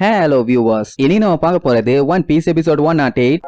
Hello viewers இனி நம்ம பார்க்க போறது One Piece episode one naught eight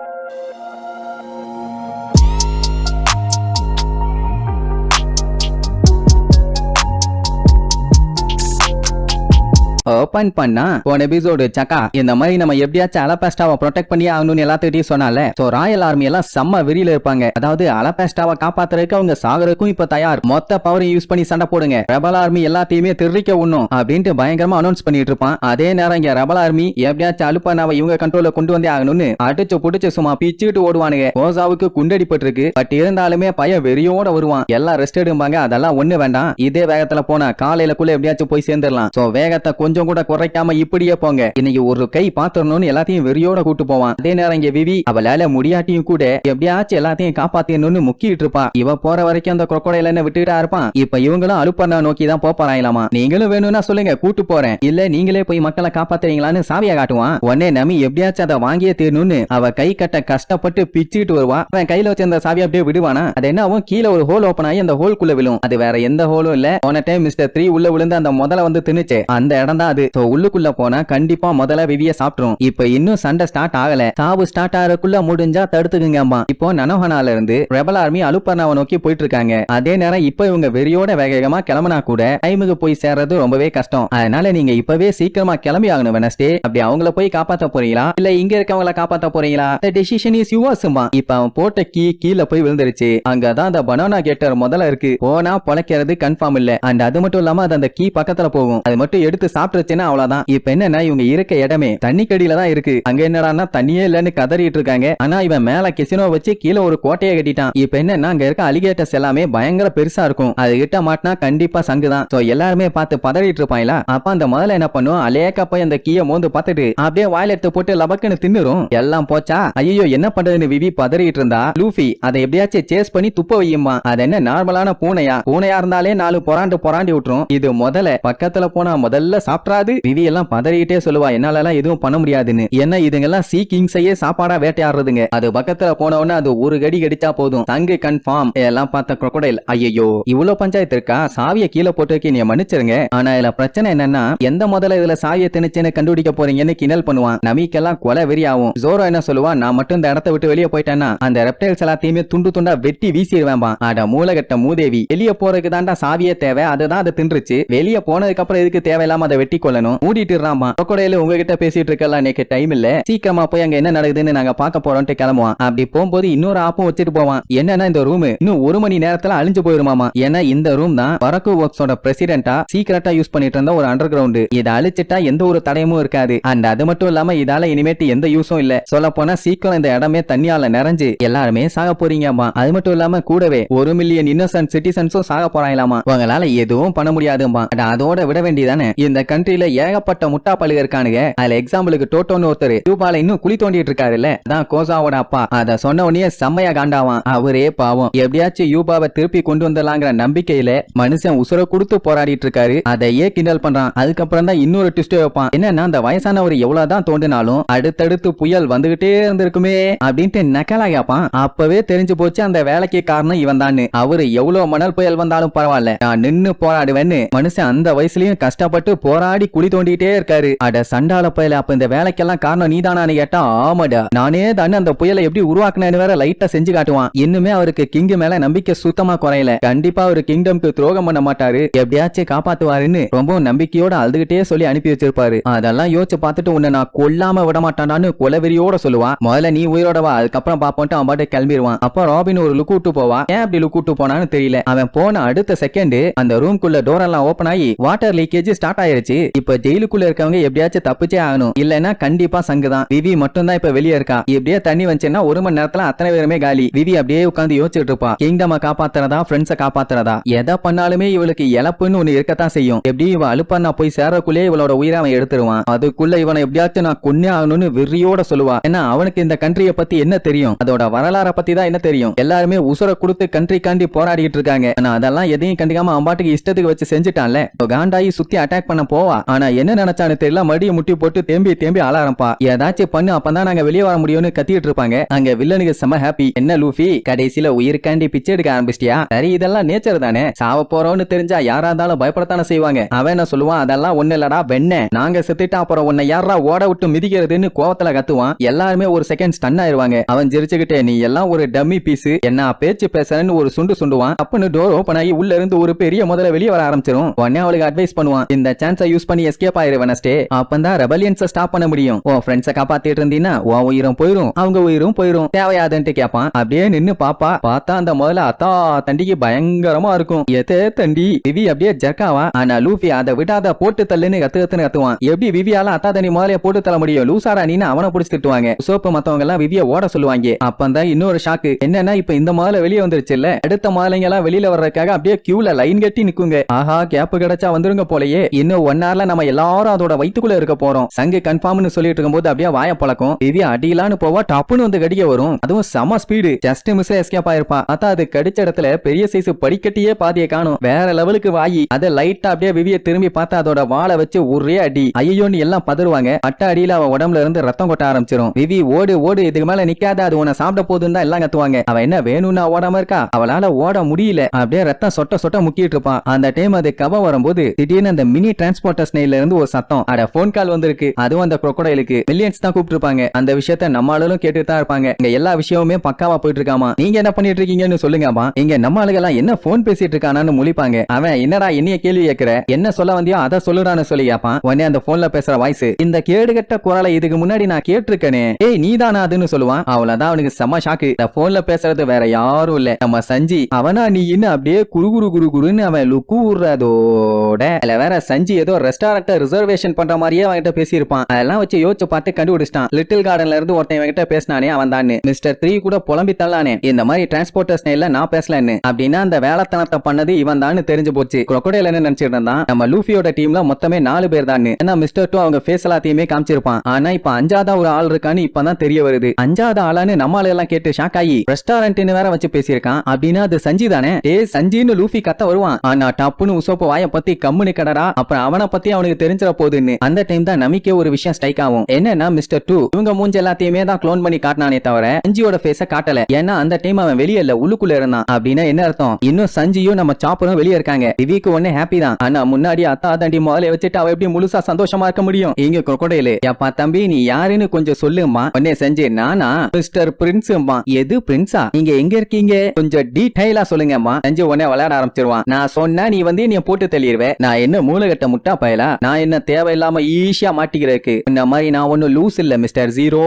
open பண்ணா போன எபிசோடு சக்கா இந்த மாதிரி நம்ம எப்படியாச்சும் அலபாஸ்டாவை ப்ரொடெக்ட் பண்ணி ஆகணும்னு எல்லாத்துக்கிட்டையும் சொன்னால சோ ராயல் ஆர்மி எல்லாம் செம்ம வெறியில இருப்பாங்க. அதாவது அலபாஸ்டாவை காப்பாத்துறதுக்கு அவங்க சாகரக்கும் இப்ப தயார். மொத்த பவரையும் யூஸ் பண்ணி சண்டை போடுங்க. ரெபல் ஆர்மி எல்லாத்தையுமே திருக்க உண்ணும் அப்படின்ட்டு பயங்கரமா அனௌன்ஸ் பண்ணிட்டு இருப்பான். அதே நேரம் இங்க ரெபல் ஆர்மி எப்படியாச்சும் அலுப்பானாவை இவங்க கண்ட்ரோல கொண்டு வந்தே ஆகணும்னு அடிச்சு புடிச்சு சும்மா பிச்சுக்கிட்டு ஓடுவானுங்க. ஓசாவுக்கு குண்டடிப்பட்டிருக்கு பட் இருந்தாலுமே பையன் வெறியோட வருவான். எல்லாம் ரெஸ்ட் எடுப்பாங்க அதெல்லாம் ஒண்ணு வேண்டாம். இதே வேகத்துல போனா காலையில குள்ள எப்படியாச்சும் போய் சேர்ந்துடலாம். சோ வேகத்தை கொஞ்சம் கூட குறைக்காம இப்படியே போங்க. இன்னைக்கு ஒரு கை பாத்திரணும்னு எல்லாத்தையும் வெறியோட கூட்டு போவான். அதே நேரம் இங்க விவி அவளால முடியாட்டியும் கூட எப்படியாச்சும் எல்லாத்தையும் காப்பாத்தியணும்னு முக்கிட்டு இருப்பா. இவ போற வரைக்கும் அந்த crocodile என்ன விட்டுட்டா இருப்பான். இப்ப இவங்களும் அலுப்பண்ணா நோக்கி தான் போறாங்களாமா நீங்களும் வேணும்னா சொல்லுங்க கூட்டு போறேன். இல்ல நீங்களே போய் மக்களை காப்பாத்துறீங்களான்னு சாவியா காட்டுவான். உடனே நம்பி எப்படியாச்சும் அதை வாங்கியே தீரணும்னு அவ கை கட்ட கஷ்டப்பட்டு பிச்சுட்டு வருவா. அவன் கையில வச்சிருந்த சாவியை அப்படியே விடுவானா? அது என்னவும் கீழே ஒரு ஹோல் ஓப்பன் ஆகி அந்த ஹோல்குள்ள விழும். அது வேற எந்த ஹோலும் இல்ல. போன டைம் மிஸ்டர் த்ரீ உள்ள விழுந்து அந்த முதல்ல வந்து திணிச்சு அந்த இடம் தான் அது. So, உள்ளுக்குள்ள போனா கண்டிப்பா முதல்ல விவிய சாப்பிட்டுரும். இப்ப இன்னும் சண்டை ஸ்டார்ட் ஆகல. சாவு ஸ்டார்ட் ஆகிறதுக்குள்ள முடிஞ்சா தடுத்துக்குங்க அம்மா இப்போ நனோஹனால இருந்து ரெபல் ஆர்மி அலுப்பர்னாவை நோக்கி போயிட்டு இருக்காங்க அதே நேரம் இப்ப இவங்க வெறியோட வேகமா கிளம்பினா கூட டைமுக்கு போய் சேர்றது ரொம்பவே கஷ்டம். அதனால நீங்க இப்பவே சீக்கிரமா கிளம்பி ஆகணும் வெனஸ்டே அப்படி அவங்கள போய் காப்பாத்த போறீங்களா? இல்ல இங்க இருக்கவங்கள காப்பாத்த போறீங்களா? டெசிஷன் இஸ் யுவர்ஸ்மா இப்ப அவன் போட்ட கீ கீழே போய் விழுந்துருச்சு. அங்கதான் அந்த பனானா கேட்டர் முதல்ல இருக்கு. போனா பொழைக்கிறது கன்ஃபார்ம் இல்ல. அண்ட் அது மட்டும் இல்லாம அது அந்த கீ பக்கத்துல போகும். அது மட்டும் எடுத்து சாப்பிட்டுருச்சுன்னா அவ்வளவுதான். இப்ப என்னன்னா இவங்க இருக்க இடமே தண்ணி கடியில தான் இருக்கு. அங்க என்னடா தண்ணியே இல்லன்னு கதறிட்டு இருக்காங்க. ஆனா இவன் மேல கெசினோ வச்சு கீழே ஒரு கோட்டையை கட்டிட்டான். இப்ப என்னன்னா அங்க இருக்க அலிகேட்டர்ஸ் எல்லாமே பயங்கர பெருசா இருக்கும். அது கிட்ட மாட்டினா கண்டிப்பா சங்கு தான். சோ எல்லாருமே பார்த்து பதறிட்டு இருப்பாங்களா? அப்ப அந்த முதல்ல என்ன பண்ணும் அலேக்கா போய் அந்த கீயை மோந்து பார்த்துட்டு அப்படியே வாயில எடுத்து போட்டு லபக்குன்னு தின்னுரும். எல்லாம் போச்சா? ஐயோ என்ன பண்றதுன்னு விவி பதறிட்டு இருந்தா? லூஃபி அதை எப்படியாச்சும் சேஸ் பண்ணி துப்ப வையுமா? அது என்ன நார்மலான பூனையா? பூனையா இருந்தாலே நாலு பொறாண்டு பொறாண்டி விட்டுரும். இது முதல்ல பக்கத்துல போனா முதல்ல சாப்பிட்றாது விவி எல்லாம் பதறிக்கிட்டே சொல்லுவா என்னால எல்லாம் எதுவும் பண்ண முடியாதுன்னு. ஏன்னா இதுங்கெல்லாம் சீ கிங்ஸையே சாப்பாடா வேட்டையாடுறதுங்க. அது பக்கத்துல போன உடனே அது ஒரு கடி கடிச்சா போதும். தங்கு கன்ஃபார்ம் எல்லாம் பார்த்த crocodile ஐயோ இவ்வளவு பஞ்சாயத்து இருக்கா? சாவிய கீழே போட்டு நீ மன்னிச்சிருங்க. ஆனா இதுல பிரச்சனை என்னன்னா எந்த முதல்ல இதுல சாவிய திணிச்சுன்னு கண்டுபிடிக்க போறீங்கன்னு கிணல் பண்ணுவான். நமீக்கெல்லாம் கொலை வெறி ஆகும். ஜோரோ என்ன சொல்லுவா நான் மட்டும் இந்த இடத்த விட்டு வெளியே போயிட்டேன்னா அந்த ரெப்டைல்ஸ் எல்லாத்தையுமே துண்டு துண்டா வெட்டி வீசிடுவேன்பா. அட மூலகட்ட மூதேவி வெளியே போறதுக்கு தான்டா சாவியே தேவை. அதுதான் அதை தின்றுச்சு. வெளியே போனதுக்கு அப்புறம் எதுக்கு தேவையில்லாம அதை வெட்டி கொள்ளணும். மூடிட்டுறாமா கொக்கடையில உங்ககிட்ட பேசிட்டு இருக்கலாம் எனக்கு டைம் இல்ல. சீக்கிரமா போய் அங்க என்ன நடக்குதுன்னு நாங்க பாக்க போறோம்ட்டு கிளம்புவான். அப்படி போகும்போது இன்னொரு ஆப்பும் வச்சுட்டு போவான். என்னன்னா இந்த ரூம் இன்னும் ஒரு மணி நேரத்துல அழிஞ்சு போயிருமாமா. ஏன்னா இந்த ரூம் தான் வரக்கு ஒர்க்ஸோட பிரசிடென்டா சீக்கிரட்டா யூஸ் பண்ணிட்டு இருந்த ஒரு அண்டர் கிரவுண்ட் இதை அழிச்சிட்டா எந்த ஒரு தடயமும் இருக்காது. அண்ட் அது மட்டும் இல்லாம இதால இனிமேட்டு எந்த யூஸும் இல்ல. சொல்ல போனா சீக்கிரம் இந்த இடமே தண்ணியால நிறைஞ்சு எல்லாருமே சாக போறீங்கம்மா. அது மட்டும் இல்லாம கூடவே ஒரு மில்லியன் இன்னசென்ட் சிட்டிசன்ஸும் சாக போறாங்களாமா உங்களால எதுவும் பண்ண முடியாதுமா அதோட விட வேண்டியதானே. இந்த கண்ட்ரி கண்ட்ரில ஏகப்பட்ட முட்டா பழுக இருக்கானுங்க. அதுல எக்ஸாம்பிளுக்கு டோட்டோன்னு ஒருத்தர் கியூபால இன்னும் குழி தோண்டிட்டு இருக்காருல்ல அதான் கோசாவோட அப்பா. அத சொன்ன உடனே செம்மையா காண்டாவான். அவரே பாவம். எப்படியாச்சும் யூபாவை திருப்பி கொண்டு வந்துடலாங்கிற நம்பிக்கையில மனுஷன் உசுர கொடுத்து போராடிட்டு இருக்காரு அதையே கிண்டல் பண்றான். அதுக்கப்புறம் தான் இன்னொரு ட்விஸ்ட் வைப்பான். என்னன்னா அந்த வயசானவர் எவ்வளவுதான் தோண்டினாலும் அடுத்தடுத்து புயல் வந்துகிட்டே இருந்திருக்குமே அப்படின்ட்டு நக்கலா கேப்பான். அப்பவே தெரிஞ்சு போச்சு அந்த வேலைக்கு காரணம் இவன் தான் அவரு எவ்வளவு மணல் புயல் வந்தாலும் பரவாயில்ல. நான் நின்னு போராடுவேன்னு மனுஷன் அந்த வயசுலயும் கஷ்டப்பட்டு போராடி குழி தோண்டிட்டே இருக்காரு. அட சண்டால புயல அப்ப இந்த வேலைக்கெல்லாம் காரணம் நீதானான்னு கேட்டா ஆமாடா. நானே தானே அந்த புயலை எப்படி உருவாக்குனேன்னு வேற லைட்டா செஞ்சு காட்டுவான். இன்னுமே அவருக்கு கிங் மேல நம்பிக்கை சுத்தமா குறையல. கண்டிப்பா அவரு கிங்டம்க்கு துரோகம் பண்ண மாட்டாரு. எப்படியாச்சும் காப்பாத்துவாருன்னு ரொம்ப நம்பிக்கையோட அழுதுகிட்டே சொல்லி அனுப்பி வச்சிருப்பாரு. அதெல்லாம் யோசிச்சு பார்த்துட்டு உன்னை நான் கொல்லாம விட மாட்டானான்னு கொலவெறியோட சொல்லுவான். முதல்ல நீ உயிரோட வா அதுக்கப்புறம் பாப்போன்ட்டு அவன் பாட்டு கிளம்பிடுவான் அப்ப ராபின் ஒரு லுக்கூட்டு போவா ஏன் அப்படி லுக் விட்டு போனான்னு தெரியல. அவன் போன அடுத்த செகண்ட் அந்த ரூம்குள்ள டோர் எல்லாம் ஓபன் ஆகி வாட்டர் லீக்கேஜ் ஸ்டார்ட் ஆயிருச்சு. இப்ப ஜெயிலுக்குள்ள இருக்கவங்க எப்படியாச்சும் தப்பிச்சே ஆகணும். இல்லைன்னா கண்டிப்பா சங்கு தான். விவி மட்டும் தான் இப்ப வெளியே இருக்கா? இப்படியே தண்ணி வந்துச்சுன்னா ஒரு மணி நேரத்துல அத்தனை பேருமே காலி. விவி அப்படியே உட்காந்து யோசிச்சுட்டு இருப்பா. கிங்டம காப்பாத்துறதா ஃப்ரெண்ட்ஸ காப்பாத்துறதா? எதை பண்ணாலுமே இவளுக்கு இழப்புன்னு ஒண்ணு இருக்கத்தான் செய்யும். எப்படி இவ அழுப்பண்ணா போய் சேரக்குள்ளே இவளோட உயிரை அவன் எடுத்துருவான். அதுக்குள்ள இவனை எப்படியாச்சும் நான் கொன்னே ஆகணும்னு வெறியோட சொல்லுவா. ஏன்னா அவனுக்கு இந்த கண்ட்ரிய பத்தி என்ன தெரியும்? அதோட வரலாற பத்தி தான் என்ன தெரியும்? எல்லாருமே உசுர கொடுத்து கண்ட்ரி காண்டி போராடிட்டு இருக்காங்க. ஆனா அதெல்லாம் எதையும் கண்டிக்காம அவன் பாட்டுக்கு இஷ்டத்துக்கு வச்சு செஞ்சுட்டான்ல. காண்டாயி சுத்தி அட்டாக் பண்ண போவா? ஆனா என்ன நினைச்சானு தெரியல. மடியை முட்டி போட்டு தேம்பி தேம்பி ஆள ஏதாச்சும் பண்ணு அப்பதான் நாங்க வெளியே வர முடியும்னு கத்திட்டு இருப்பாங்க. அங்க வில்லனுக்கு செம ஹாப்பி என்ன லூஃபி? கடைசியில உயிருக்காண்டி பிச்சை எடுக்க ஆரம்பிச்சிட்டியா? சரி இதெல்லாம் நேச்சர் தானே. சாவ போறோம்னு தெரிஞ்சா யாரா இருந்தாலும் பயப்படத்தானே செய்வாங்க. அவன் என்ன சொல்லுவான்? அதெல்லாம் ஒண்ணு இல்லடா வெண்ண. நாங்க செத்துட்டா அப்புறம் உன்னை யாரா ஓட விட்டு மிதிக்கிறதுன்னு கோவத்துல கத்துவான். எல்லாருமே ஒரு செகண்ட் ஸ்டன் ஆயிருவாங்க. அவன் ஜெரிச்சுக்கிட்டே நீ எல்லாம் ஒரு டம்மி பீஸ் என்ன பேச்சு பேசுறேன்னு ஒரு சுண்டு சுண்டுவான்? அப்புன்னு டோர் ஓபன் ஆகி உள்ள இருந்து ஒரு பெரிய முதல்ல வெளியே வர ஆரம்பிச்சிரும். உடனே அவளுக்கு அட்வைஸ் பண்ணுவான். இந்த சான்ஸை யூஸ் பண்ணி எஸ்கேப் ஆயிரு வெனஸ்டே அப்பந்தான் ரெபலியன்ஸை ஸ்டாப் பண்ண முடியும். ஓ ஃப்ரெண்ட்ஸை காப்பாத்திட்டு இருந்தீங்கன்னா உன் உயிரும் போயிரும். அவங்க உயிரும் போயிரும். தேவையாதுன்ட்டு கேட்பான் அப்படியே நின்னு பாப்பா. பார்த்தா அந்த முதல்ல அத்தா தண்டிக்கு பயங்கரமா இருக்கும். எதே தண்டி. விவி அப்படியே ஜர்க்காவா ஆனா லூஃபி அதை விடாத போட்டு தள்ளுன்னு கத்து கத்துன்னு கத்துவான். எப்படி விவியால அத்தா தண்ணி முதலைய போட்டு தள்ள முடியும்? லூசாரா நீன்னு அவனை புடிச்சு திட்டுவாங்க. சோப்பு மத்தவங்க எல்லாம் விவிய ஓட சொல்லுவாங்க. அப்பந்தான் இன்னொரு ஷாக்கு என்னன்னா இப்ப இந்த முதல்ல வெளியே வந்துருச்சு இல்ல அடுத்த முதலைங்க எல்லாம் வெளியில வர்றதுக்காக அப்படியே கியூல லைன் கட்டி நிக்குங்க. ஆஹா கேப்பு கிடைச்சா வந்துருங்க போலயே. இன்னும் ஒன் ஹவர்ல நாள்ல நம்ம எல்லாரும் அதோட வயிற்றுக்குள்ள இருக்க போறோம். சங்கு கன்ஃபார்ம்னு சொல்லிட்டு இருக்கும்போது அப்படியே வாய பழக்கம். திவ்யா அடியிலான்னு போவா டப்புன்னு வந்து கடிக்க வரும். அதுவும் செம ஸ்பீடு ஜஸ்ட் மிஸ் எஸ்கேப் ஆயிருப்பா. அத்தா அது கடிச்ச இடத்துல பெரிய சைஸ் படிக்கட்டியே பாதியை காணும். வேற லெவலுக்கு வாயி. அதை லைட்டா அப்படியே விவிய திரும்பி பார்த்தா அதோட வாழை வச்சு ஒரே அடி. ஐயோன்னு எல்லாம் பதறுவாங்க. அட்ட அடியில அவ உடம்புல இருந்து ரத்தம் கொட்ட ஆரம்பிச்சிரும். விவி ஓடு ஓடு இதுக்கு மேல நிக்காத அது உன சாப்பிட போதுன்னு தான் எல்லாம் கத்துவாங்க. அவ என்ன வேணும்னா ஓடாம இருக்கா? அவளால ஓட முடியல. அப்படியே ரத்தம் சொட்ட சொட்ட முக்கிட்டு இருப்பான். அந்த டைம் அது கவ வரும்போது திடீர்னு அந்த மினி டிரான்ஸ்போர்ட்டர் ஸ்னெயில இருந்து ஒரு சத்தம். அட போன் கால் வந்திருக்கு. அதுவும் அந்த crocodileக்கு. மில்லியன்ஸ் தான் கூப்பிட்டுருப்பாங்க. அந்த விஷயத்த நம்ம ஆளுகளும் கேட்டுட்டு தான் இருப்பாங்க. இங்க எல்லா விஷயமுமே பக்காவா போயிட்டு இருக்காமா நீங்க என்ன பண்ணிட்டு இருக்கீங்கன்னு சொல்லுங்கப்பா இங்க நம்ம ஆளுகெல்லாம் என்ன போன் பேசிட்டு இருக்கானான்னு முழிப்பாங்க. அவன் என்னடா என்னைய கேள்வி கேட்கிற என்ன சொல்ல வந்தியோ அதை சொல்லுறான்னு சொல்லியாப்பான் உடனே அந்த போன்ல பேசுற வாய்ஸ் இந்த கேடுகட்ட குரலை இதுக்கு முன்னாடி நான் கேட்டிருக்கேனே. ஏய் நீ தானா அதுன்னு சொல்லுவான். அவ்வளவுதான் அவனுக்கு செம்ம ஷாக்கு இந்த போன்ல பேசுறது வேற யாரும் இல்ல. நம்ம சஞ்சி. அவனா நீ இன்னும் அப்படியே குரு குரு குரு குருன்னு அவன் லுக்கு விடுறதோட வேற சஞ்சி ஏதோ ரெஸ்டாரண்ட்டை ரிசர்வேஷன் பண்ற மாதிரியே அவன்கிட்ட பேசியிருப்பான். அதெல்லாம் வச்சு யோசிச்சு பார்த்து கண்டுபிடிச்சிட்டான். லிட்டில் கார்டன்ல இருந்து ஒருத்தன் இவன்கிட்ட பேசினானே அவன் தான் மிஸ்டர் த்ரீ கூட புலம்பி தள்ளானே இந்த மாதிரி டிரான்ஸ்போர்ட்டர்ஸ் இல்ல நான் பேசலன்னு. அப்படின்னா அந்த வேலைத்தனத்தை பண்ணது இவன் தான் தெரிஞ்சு போச்சு. crocodile என்ன நினைச்சிட்டு இருந்தான் நம்ம லூஃபியோட டீம்ல மொத்தமே நாலு பேர் தான் ஏன்னா மிஸ்டர் டூ அவங்க ஃபேஸ் எல்லாத்தையுமே காமிச்சிருப்பான். ஆனா இப்ப அஞ்சாவதா ஒரு ஆள் இருக்கான்னு இப்பதான் தெரிய வருது. அஞ்சாவது ஆளான்னு நம்மால எல்லாம் கேட்டு ஷாக் ஆகி ரெஸ்டாரண்ட்னு வேற வச்சு பேசியிருக்கான். அப்படின்னா அது சஞ்சி தானே ஏ சஞ்சின்னு லூஃபி கத்த வருவான். ஆனா டப்புன்னு உசோப்பு வாய பத்தி கம்முனு கடடா. அப்புறம் அவனை பத்தி அவனுக்கு தெரிஞ்சிட போகுதுன்னு அந்த டைம் தான் நமிக்கே ஒரு விஷயம் ஸ்ட்ரைக் ஆகும். என்னன்னா மிஸ்டர் டூ இவங்க மூஞ்ச எல்லாத்தையுமே தான் க்ளோன் பண்ணி காட்டினானே தவிர சஞ்சியோட ஃபேஸ காட்டல. ஏன்னா அந்த டைம் அவன் வெளியே இல்ல உள்ளுக்குள்ள இருந்தான். அப்படின்னா என்ன அர்த்தம்? இன்னும் சஞ்சியும் நம்ம சாப்பரும் வெளியே இருக்காங்க. திவிக்கு ஒண்ணு ஹாப்பி தான். ஆனா முன்னாடி அத்தா தாண்டி முதல்ல வச்சுட்டு அவ எப்படி முழுசா சந்தோஷமா இருக்க முடியும்? இங்க crocodile. ஏப்பா தம்பி நீ யாருன்னு கொஞ்சம் சொல்லுமா உடனே செஞ்சு நானா? மிஸ்டர் பிரின்ஸ்மா எது பிரின்ஸா நீங்க எங்க இருக்கீங்க? கொஞ்சம் டீடைலா சொல்லுங்கம்மா. செஞ்சு உடனே விளையாட ஆரம்பிச்சிருவான். நான் சொன்னா நீ வந்து நீ போட்டு தள்ளிடுவே நான் என்ன மூலகட்ட முட்டா பயலா நான் என்ன தேவையில்லாம ஈஸியா மாட்டிக்கிறதுக்கு. இந்த மாதிரி நான் ஒன்னும் லூஸ் இல்ல மிஸ்டர் ஜீரோ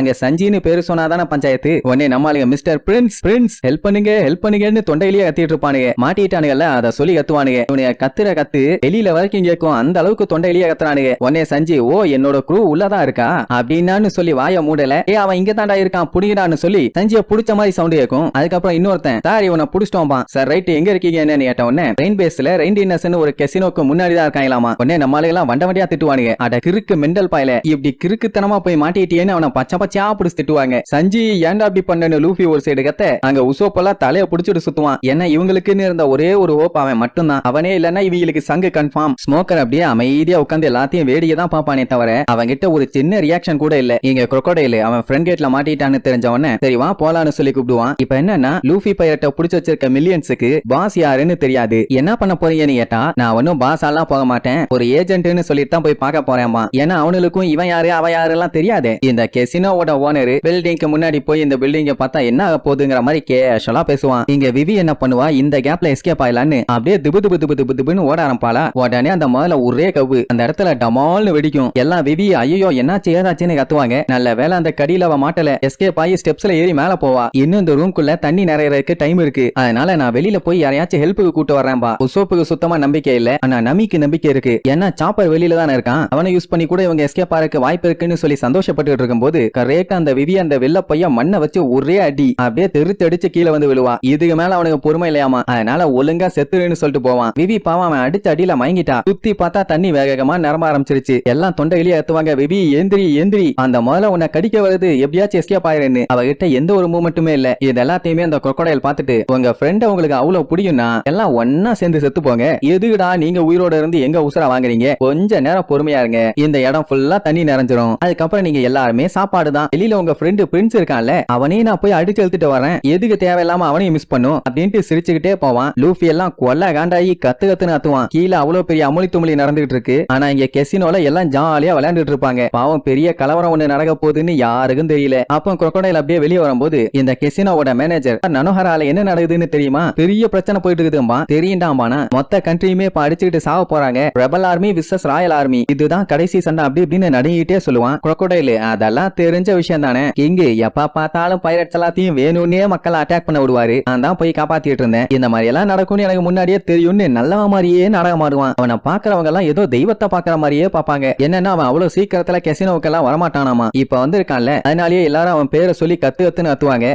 அங்க சஞ்சின்னு பேரு சொன்னாதான பஞ்சாயத்து? உடனே நம்மளுங்க மிஸ்டர் பிரின்ஸ் பிரின்ஸ் ஹெல்ப் பண்ணுங்க ஹெல்ப் பண்ணுங்கன்னு தொண்டையிலேயே கத்திட்டு இருப்பானுங்க. மாட்டிட்டானுங்கல்ல அதை சொல்லி கத்துவானுங்க. இவனுங்க கத்துற கத்து வெளியில வரைக்கும் கேட்கும். அந்த அளவுக்கு தொண்டையிலேயே கத்துறானுங்க. உடனே சஞ்சி ஓ என்னோட குரூ உள்ளதா இருக்கா? அப்படின்னான்னு சொல்லி வாய மூடல. ஏ அவன் இங்க தாண்டா இருக்கான் புடிங்கடான்னு சொல்லி சஞ்சிய புடிச்ச மாதிரி சவுண்ட் கேட்கும் அதுக்கப்புறம் இன்னொருத்தன் சார் இவனை புடிச்சிட்டோம்பா சார் ரைட் எங்க இருக்கீங்க? என்னன்னு கேட்ட உடனே ரெயின் பேஸ்ல ரெயின் டின்னர்ஸ்னு ஒரு கெசினோக்கு முன்னாடி தான் இருக்காங்களாமா? உடனே நம்மளால வண்ட வண்டியா திட்டுவானுங்க. அட கிறுக்கு மெண்டல் பாயல. இப்படி கிறுக்குத்தனமா போய் மாட்டிட்டேன்னு அவனை பச்சை பச்சையா புடிச்சு திட்டுவாங்க. சஞ்சி ஏன்டா அப்படி பண்ணனு லூஃபி ஒரு சைடு கத்த அங்க உசோப்பெல்லாம் தலைய புடிச்சிட்டு சுத்துவான். ஏன்னா இவங்களுக்குன்னு இருந்த ஒரே ஒரு ஓப் அவன் மட்டும்தான். அவனே இல்லன்னா இவங்களுக்கு சங்கு கன்ஃபார்ம் ஸ்மோக்கர் அப்படியே அமைதியா உட்காந்து எல்லாத்தையும் வேடிக்கை தான் பாப்பானே தவிர அவன்கிட்ட ஒரு சின்ன ரியாக்ஷன் கூட இல்ல. இங்க crocodile அவன் ஃப்ரெண்ட் கேட்ல மாட்டிட்டான்னு தெரிஞ்ச உடனே போலான்னு சொல்லி கூப்பிடுவான். இப்ப என்னன்னா லூஃபி பையர்ட்ட புடிச்சு வச்சிருக்க மில்லியன்ஸுக்கு பாஸ் யாருன்னு தெரியாது. என்ன பண்ண போறீங்கன்னு கேட்டா நான் ஒன்னும் பாஸ் எல்லாம் போக மாட்டேன். ஒரு ஏஜென்ட்னு சொல்லிட்டு தான் போய் பார்க்க போறேன்மா. ஏன்னா அவனுக்கும் இவன் யாரு அவ யாருலாம் தெரியாது. இந்த கெசினோவோட ஓனர் பில்டிங்க்கு முன்னாடி போய் இந்த பில்டிங்க பார்த்தா என்ன ஆக போகுதுங்கிற மாதிரி கேஷுவலா பேசுவான். இங்க விவி என்ன பண்ணுவா? இந்த கேப்ல எஸ்கேப் ஆயிலான்னு அப்படியே திபு திபு திபு திபு திபுன்னு ஓட ஆரம்பாளா உடனே அந்த முதல்ல ஒரே கவு அந்த இடத்துல டமால்னு வெடிக்கும். எல்லாம் விவி ஐயோ என்னாச்சு ஏதாச்சுன்னு கத்துவாங்க. நல்ல வேலை அந்த கடியில அவ மாட்டல. எஸ்கேப் ஆகி ஸ்டெப்ஸ்ல ஏறி மேல போவா. இன்னும் இந்த ரூம்குள்ள தண்ணி நிறையறதுக்கு டைம் இருக்கு. அதனால நான் வெளியில போய் யாரையாச்சும் ஹெல்ப்புக்கு கூட்டு வரேன்பா உசோப்புக்கு சுத்தமா நம்பிக்கை இல்ல. ஆனா நமிக்கு நம்பிக்கை இருக்கு. ஏன்னா சாப்பர் வெளியில தானே இருக்கான். அவனை யூஸ் பண்ணி கூட இவங்க எஸ்கேப் ஆறதுக்கு வாய்ப்பு இருக்குன்னு சொல்லி சந்தோஷப்பட்டு இருக்கும்போது கரெக்டா அந்த விவி அந்த வெள்ள பையன் மண்ணை வச்சு ஒரே அடி அப்படியே தெருத்து அடிச்சு கீழே வந்து விழுவா. இதுக்கு மேல அவனுக்கு பொறுமை இல்லையாமா? அதனால ஒழுங்கா செத்துருன்னு சொல்லிட்டு போவான். விவி பாவம் அவன் அடிச்ச அடியில மயங்கிட்டா. சுத்தி பார்த்தா தண்ணி வேகமா நிரம்ப ஆரம்பிச்சிருச்சு. எல்லாம் தொண்டையிலேயே ஏத்துவாங்க விவி ஏந்திரி ஏந்திரி. அந்த முதல்ல உன்னை கடிக்க வருது. எப்படியாச்சும் எஸ்கேப் ஆயிருன்னு அவகிட்ட எந்த ஒரு மூமெண்ட்டுமே இல்ல. இது எல்லாத்தையுமே அந்த crocodile பார்த்துட்டு உங்க ஃப்ரெண்ட் உங்களுக்கு அவ்வளவு பிடிக்கும்னா எல்லாம் ஒன்னா சேர்ந்து செத்து போங்க. எதுக்குடா நீங்க உயிரோட இருந்து எங்க உசுரா வாங்குறீங்க. கொஞ்ச நேரம் பொறுமையா இருங்க. இந்த இடம் ஃபுல்லா தண்ணி நிறைஞ்சிரும். அதுக்கப்புறம் நீங்க எல்லாருமே சாப்பாடு தான். வெளியில உங்க ஃப்ரெண்டு பிரின்ஸ் இருக்கான்ல அவனையும் நான் போய் அடிச்சு எழுத்துட்டு வரேன். எதுக்கு தேவையில்லாம அவனையும் மிஸ் பண்ணும்? அப்படின்ட்டு சிரிச்சுக்கிட்டே போவான். லூஃபி எல்லாம் கொல்ல காண்டாயி கத்து கத்துன்னு அத்துவான். கீழே அவ்வளவு பெரிய அமுளி துமளி நடந்துகிட்டு இருக்கு. ஆனா இங்க கெசினோல எல்லாம் ஜாலியா விளையாண்டுட்டு இருப்பாங்க. பாவம் பெரிய கலவரம் ஒண்ணு நடக்க போகுதுன்னு யாருக்கும் தெரியல. அப்போ குரக்கடையில் அப்படியே வெளியே வரும்போது இந்த கெசினோவோட மேனேஜர் நனோஹரால என்ன நடக்குதுன்னு தெரியுமா? பெரிய பிரச்சனை போயிட்டு இருக்குதுமா தெரியுண்டாமானா மொத்த கண்ட்ரியுமே இப்ப அடிச்சுக்கிட்டு சாவ போறாங்க. ஆர்மி விசஸ் ராயல் ஆர்மி இதுதான் கடைசி சண்டை அப்படி இப்படின்னு நடுங்கிட்டே சொல்லுவான். crocodile அதெல்லாம் தெரிஞ்ச விஷயம் தானே. கிங்கு எப்ப பார்த்தாலும் பைரட்ஸ் எல்லாத்தையும் வேணும்னே மக்கள் அட்டாக் பண்ண விடுவாரு. நான் தான் போய் காப்பாத்திட்டு இருந்தேன். இந்த மாதிரி எல்லாம் நடக்கும்னு எனக்கு முன்னாடியே தெரியும்னு நல்லவ மாதிரியே நாடகம் ஆடுவான் அவனை பாக்குறவங்க எல்லாம் ஏதோ தெய்வத்தை பாக்குற மாதிரியே பாப்பாங்க என்னன்னா அவன் அவ்வளவு சீக்கிரத்துல கெசினோவுக்கெல்லாம் வரமாட்டானாமா. இப்ப வந்திருக்கான்ல அதனாலயே எல்லாரும் அவன் பேரை சொல்லி கத்து கத்துன்னு அத்துவாங்க.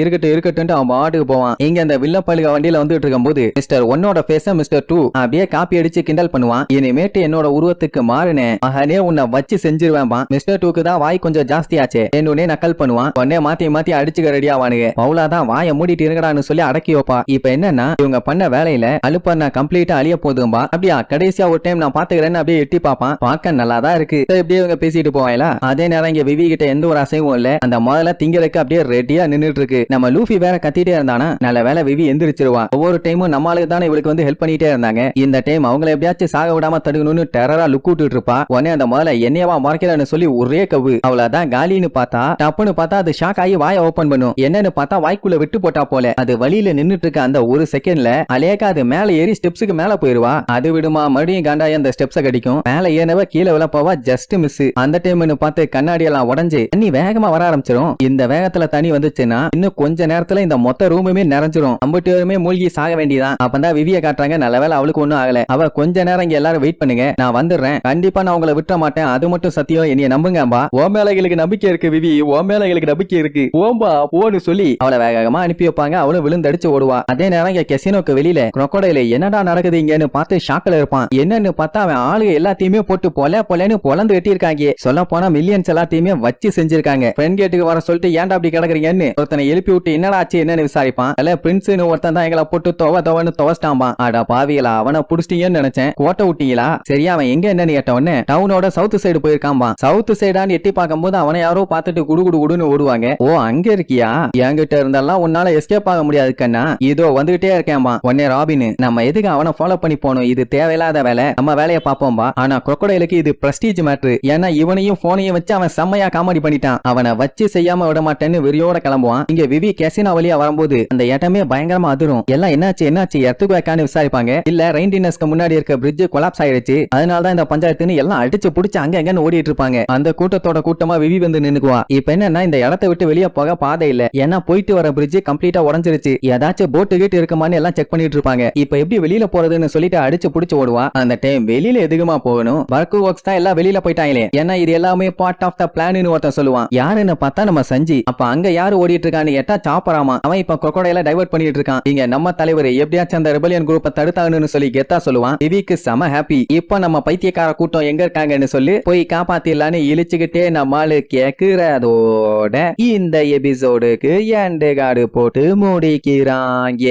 இருக்கட்டும் இருக்கட்டும் அவன் பாட்டுக்கு போவான். இங்க அந்த வில்ல வண்டியில வந்துட்டு இருக்கும்போது மிஸ்டர் ஒன்னோட பேச மிஸ்டர் டூ அப்படியே காப்பி அடிச்சு கிண்டல் பண்ணுவான். இனிமேட்டு என்னோட உருவத்துக்கு மாறுனேன் மகனே உன்னை வச்சு செஞ்சிருவேன்பா. மிஸ்டர் டூக்கு தான் வாய் கொஞ்சம் ஜாஸ்தியாச்சே. என்னுடனே நக்கல் பண்ணுவான். உடனே மாத்தி மாத்தி அடிச்சுக்க ரெடி ஆவானுங்க. பவுலா தான் வாயை மூடிட்டு இருக்கடான்னு சொல்லி அடக்கி வைப்பா இப்ப என்னன்னா இவங்க பண்ண வேலையில அலுப்பர் நான் கம்ப்ளீட்டா அழிய போதும்பா. அப்படியா கடைசியா ஒரு டைம் நான் பாத்துக்கிறேன்னு அப்படியே எட்டி பாப்பான் பார்க்க நல்லா தான் இருக்கு எப்படியே இவங்க பேசிட்டு போவாங்களா அதே நேரம் இங்க விவி கிட்ட எந்த ஒரு அசைவும் இல்ல. அந்த முதல்ல திங்கிறதுக்கு அப்படியே ரெடியா நின்னுட்டு இருக்கு. நம்ம லூஃபி வேற கத்திட்டே இருந்தானா? நல்ல வேலை விவி எந்திரிச்சிருவான் ஒவ்வொரு டைமும் நம்மளுக்கு தானே இவளுக்கு வந்து ஹெல்ப் பண்ணிட்டே இருந்தாங்க. இந்த டைம் அவங்கள எப்படியாச்சும் சாக விட விடாம தடுக்கணும்னு டெரரா லுக் விட்டுட்டு இருப்பா உடனே அந்த முதல்ல என்னையவா மறைக்கிறான்னு சொல்லி ஒரே கவு அவ்வளவுதான் காலின்னு பார்த்தா டப்புன்னு பார்த்தா அது ஷாக் ஆகி வாயை ஓபன் பண்ணும். என்னன்னு பார்த்தா வாய்க்குள்ள விட்டு போட்டா போல. அது வழியில நின்னுட்டு இருக்க அந்த ஒரு செகண்ட்ல அலேக்கா அது மேல ஏறி ஸ்டெப்ஸுக்கு மேல போயிருவா. அது விடுமா மறுபடியும் காண்டாயி அந்த ஸ்டெப்ஸ கடிக்கும். மேல ஏனவ கீழே விழ போவா ஜஸ்ட் மிஸ் அந்த டைம்னு பார்த்து கண்ணாடி எல்லாம் உடஞ்சு தண்ணி வேகமா வர ஆரம்பிச்சிடும் இந்த வேகத்துல தண்ணி வந்துச்சுன்னா இன்னும் கொஞ்ச நேரத்துல இந்த மொத்த ரூமுமே நிறைஞ்சிரும். அம்பட்டு மூழ்கி சாக வேண்டியதான் அப்பதான் விவிய காட்டுறாங்க. நல்ல வேலை அவளுக்கு ஒண்ணும் ஆகல. அவ கொஞ்ச நேரம் இங்க எல்லாரும் வெயிட் பண்ணுங்க. நான் வந்துடுறேன். கண்டிப்பா நான் உங்களை விட்டுற மாட்டேன். அது மட்டும் சத்தியம். என்னைய நம்புங்கம்பா ஓ மேல எங்களுக்கு நம்பிக்கை இருக்கு விவி. ஓ மேல எங்களுக்கு நம்பிக்கை இருக்கு. ஓம்பா ஓன்னு சொல்லி அவளை வேகமா அனுப்பி வைப்பாங்க. அவளும் விழுந்தடிச்சு ஓடுவா. அதே நேரம் இங்க கெசினோக்கு வெளியில crocodile என்னடா நடக்குது இங்கன்னு பார்த்து ஷாக்கில் இருப்பான். என்னன்னு பார்த்தா அவன் ஆளுக எல்லாத்தையுமே போட்டு பொல பொலன்னு பொலந்து வெட்டியிருக்காங்க. சொல்ல போனா மில்லியன்ஸ் எல்லாத்தையுமே வச்சு செஞ்சிருக்காங்க. ஃப்ரெண்ட் கேட்டுக்கு வர சொல்லிட்டு ஏன்டா அப்படி கிடக்குறீங்கன்னு ஒருத்தனை எழுப்பி விட்டு என்னடா ஆச்சு என்னன்னு விசாரிப்பான். அல்ல பிரின்ஸ்னு ஒருத்தன் தான் எங்களை போட்டு தொவ தொவன்னு துவச்சிட்டான்பா ஆடா பாவிகளா அவனை புடிச்சிட்டீங்கன்னு நினைச்சேன். கோட்டை விட்டீங்களா சரியா அவன் எங்க என்னன்னு கேட்ட உடனே டவுனோட சவுத் சைடு போயிருக்காம்பா சவுத் சைடான்னு எட்டி பார்க்கும்போது அவனை யாரோ பார்த்துட்டு குடு குடு குடுன்னு ஓடுவாங்க. ஓ அங்க இருக்கியா? என்கிட்ட இருந்தெல்லாம் உன்னால எஸ்கேப் ஆக முடியாது கண்ணா. இதோ வந்துகிட்டே இருக்கேன்பா உன்னே ராபின் நம்ம எதுக்கு அவனை ஃபாலோ பண்ணி போனோம் இது தேவையில்லாத வேலை. நம்ம வேலையை பார்ப்போம்பா. ஆனா குரக்கடையிலுக்கு இது பிரஸ்டீஜ் மேட்ரு ஏன்னா இவனையும் போனையும் வச்சு அவன் செம்மையா காமெடி பண்ணிட்டான். அவனை வச்சு செய்யாம விட மாட்டேன்னு வெறியோட கிளம்புவான். இங்க விவி கேசினா வழியா வரும்போது அந்த இடமே பயங்கரமா அதிரும். எல்லாம் என்னாச்சு என்னாச்சு? எத்துக்கு வைக்கான்னு விசாரிப்பாங்க. இல்ல ரெயின்டினஸ்க்கு முன்னாடி இருக்க பிரிட்ஜ் கொலாப்ஸ் ஆயிடுச்சு. அதனால தான் இந்த பஞ்சாயத்துன்னு எல்லாம் அடிச்சு புடிச்சு அங்க எங்கன்னு ஓடிட்டு இருப்பாங்க அந்த கூட்டத்தோட கூட்டமா விவி வந்து நின்னுக்குவா. இப்ப என்னன்னா இந்த இடத்தை விட்டு வெளியே போக பாதை இல்ல. ஏன்னா போயிட்டு வர பிரிட்ஜ் கம்ப்ளீட்டா உடஞ்சிருச்சு. ஏதாச்சும் போட்டு கீட்டு இருக்குமான்னு எல்லாம் செக் பண்ணிட்டு இருப்பாங்க இப்ப எப்படி வெளியில போறதுன்னு சொல்லிட்டு அடிச்சு புடிச்சு ஓடுவா? அந்த டைம் வெளியில எதுக்குமா போகணும்? வர்க்கு ஒர்க்ஸ் தான் எல்லாம் வெளியில போயிட்டாங்களே. ஏன்னா இது எல்லாமே பார்ட் ஆஃப் த பிளான்னு ஒருத்தன் சொல்லுவான். யாருன்னு பார்த்தா நம்ம சஞ்சி. அப்ப அங்க யாரு ஓடிட்டு இருக்கான்னு கேட்டா சாப்பராமா. அவன் இப்ப கொக்கோடையில டைவர்ட் பண்ணிட்டு இருக்கான் இங்க நம்ம தலைவர் எப்படியாச்சும் அந்த ரெபலியன் குரூப்பை தடுத்தாங்கன்னு சொல்லி கெத்தா சொல்லுவான். விவிக்கு செம ஹாப்பி இப்ப நம்ம பைத்தியக்கார கூட்டம் எங்க இருக்காங்கன்னு சொல்லி போய் காப்பாத்திடலான்னு இழிச்சுக்கிட்டே நம்மாலு கேக்குறதோட இந்த எபிசோடுக்கு எண்டு காடு போட்டு முடிக்கிறாங்க.